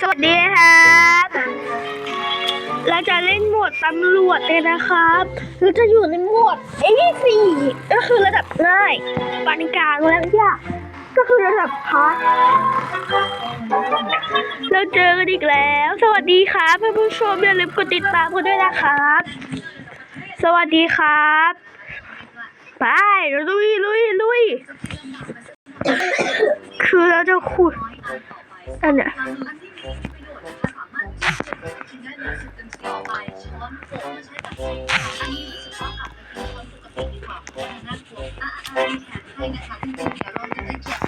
สวัสดีครับ เราจะเล่นโหมดตำรวจเลยนะครับ เราจะอยู่ในโหมด A4 ก็คือระดับง่ายปานกลางแล้วยาก ก็คือระดับพาร์ทเราเจอกันอีกแล้ว สวัสดีครับเพื่อนผู้ชมอย่าลืมกดติดตามกันด้วยนะครับ สวัสดีครับ ไปเราลุยลุยลุยคือเราจะขุดอันเนี้ย ขุ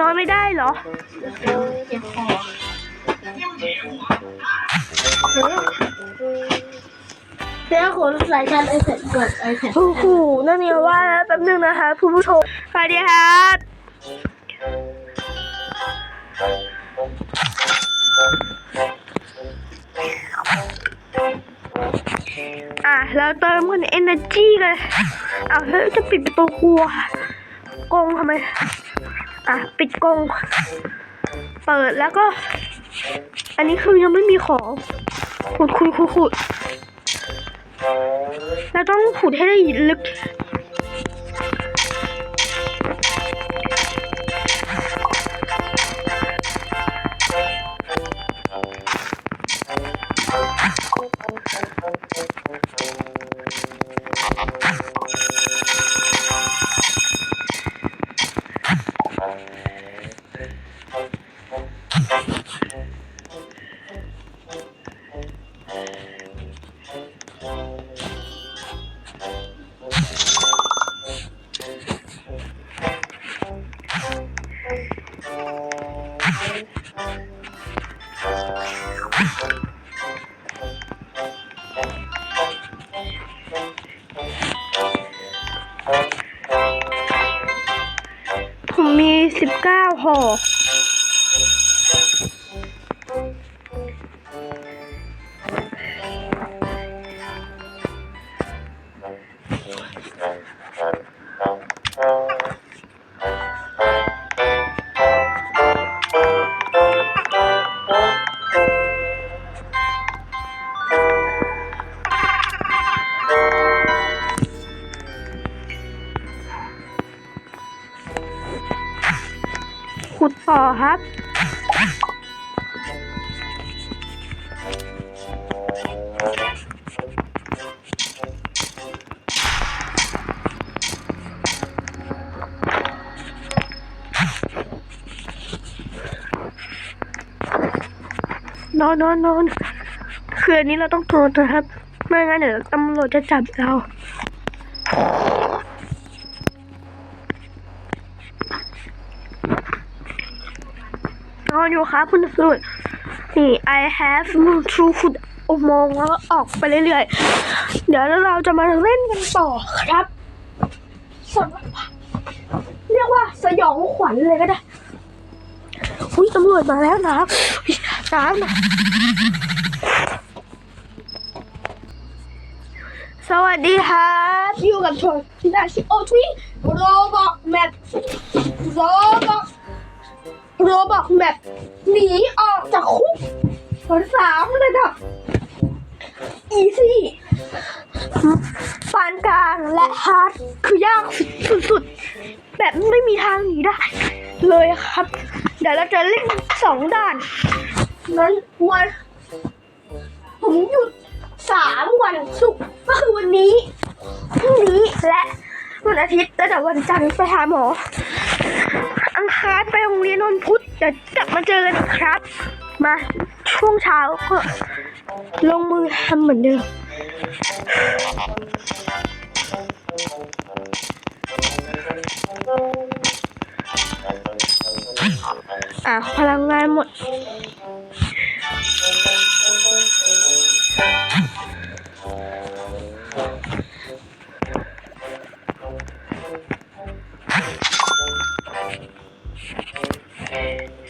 นอนไม่ได้เหรอเก็บของเดี๋ยวขนสายชารไอแพดก่อนไอแพดโอ้โหนั่นเนี่ยว่าแล้วแป๊บนึงนะคะคุณผู้ชมสวัสดีครับอะเราเติมกัน energy กันอะเฮ้ยจะปิดประตูครัวกงทำไม อะปิดกรงเปิดแล้วก็ อันนี้คือยังไม่มีของขุดขุดขุดขุดเราต้องขุดให้ได้ลึก ก้ ขุดต่อครับ นอนนอนนอนคืนนี้เราต้องโทรนะครับ ไม่งั้นเดี๋ยวตำรวจจะจับเราู่ครับคุณตำรวจนี่ I have to ขุดอุโมงค์แล้วก็ออกไปเรื่อยๆ เดี๋ยวเราจะมาเล่นกันต่อครับสำหรับเรียกว่าสยองขวัญเลยก็ได้ อุ้ยตำรวจมาแล้วนะน้ำนะสวัสดีครับอยู่กับชนที่นาชิโอทวีโรบอกแมปโรบอก โรบอกแมปหนีออกจากคุกสามระดับ อีซี่ปานกลางและฮาร์ดคือยากสุดๆ แบบไม่มีทางหนีได้ เลยครับ เดี๋ยวเราจะเล่นสองด่าน นั้นวัน ผมหยุดสามวันศุกร์ก็คือวันนี้พรุ่งนี้และ วันอาทิตย์แล้วเดี๋ยววันจันทร์ไปหาหมอ อังคารไปโรงเรียนวันพุธเดี๋ยวกลับมาเจอกันครับ มาช่วงเช้าก็ลงมือทำเหมือนเดิมอะพลังงานหมด อิ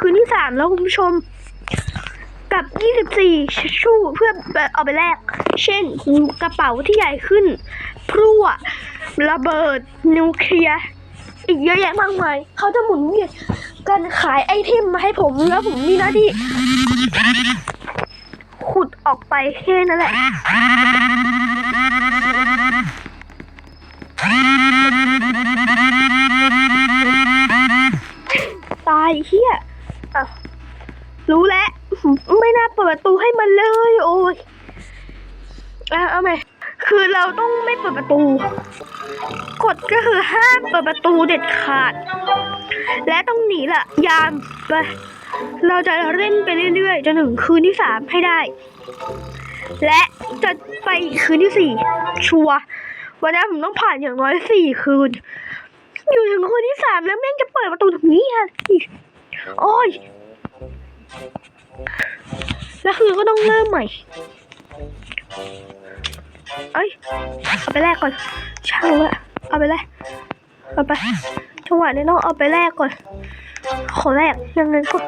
คืนที่สามแล้วคุณผู้ชม กับยี่สิบสี่ชู่เพื่อเอาไปแลก เช่นกระเป๋าที่ใหญ่ขึ้น พรั่ว ระเบิด นิวเคลียร์ อีกเยอะแยะมากมาย เขาจะหมุนเวียนกันขายไอเทมมาให้ผมแล้วผมมีหน้าที่ขุดออกไปแค่นั้นแหละ ตายเฮียอะ รู้แล้วไม่น่าเปิดประตูให้มันเลย โอ้ยอะเอาไหมคือเราต้องไม่เปิดประตูกฎก็คือห้ามเปิดประตูเด็ดขาด และต้องหนีละยามไปเราจะเล่นไปเรื่อยๆจนถึงคืนที่สามให้ได้ และจะไปคืนที่สี่ชัววันนี้ผมต้องผ่านอย่างน้อยสี่คืน อยู่ถึงคืนที่สามแล้วแม่งจะเปิดประตูตรงนี้อะโอ้ย แล้วคือก็ต้องเริ่มใหม่เอ้ยเอาไปแลกก่อนช่างละเอาไปแลกเอาไปจังหวะนี้ต้องเอาไปแลกก่อน ขอแลกยังไงก็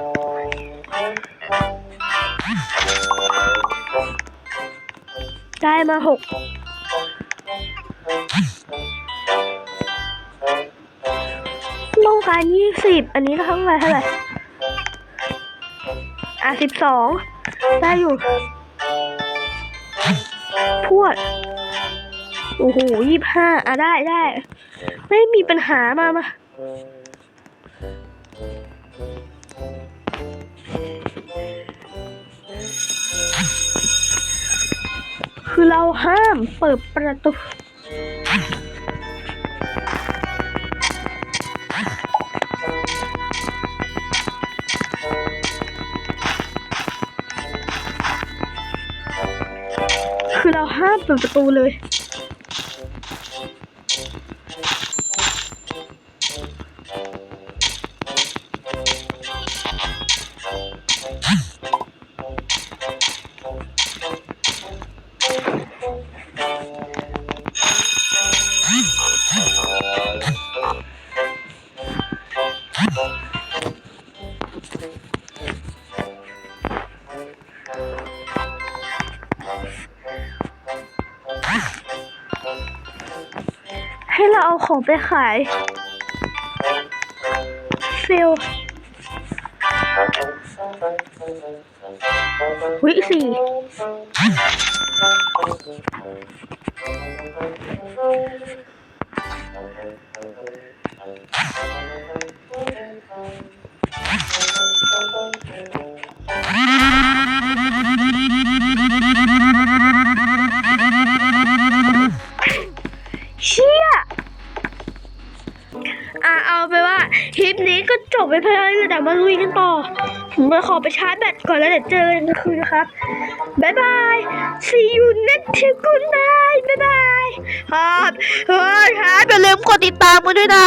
ได้มาหกต้องการยี่สิบอันนี้เท่าไหร่เท่าไหร่ อะสิบสองได้อยู่พวด โอ้โหยี่ห้าอะได้ได้ ไม่มีปัญหามามาคือเราห้ามเปิดประตู คือเราห้ามเปิดประตูเลย ของไปขายฟิลวิสี่ ก็จบไปเพียงเท่านี้เดี๋ยวมาลุยกันต่อผมาขอไปชาร์จแบตก่อนแล้วเดี๋ยวเจอกันคืนนะครับบ๊ายบาย see you next time good night บ๊ายบายครับเฮ้ยครับอย่าลืมกดติดตามกันด้วยนะ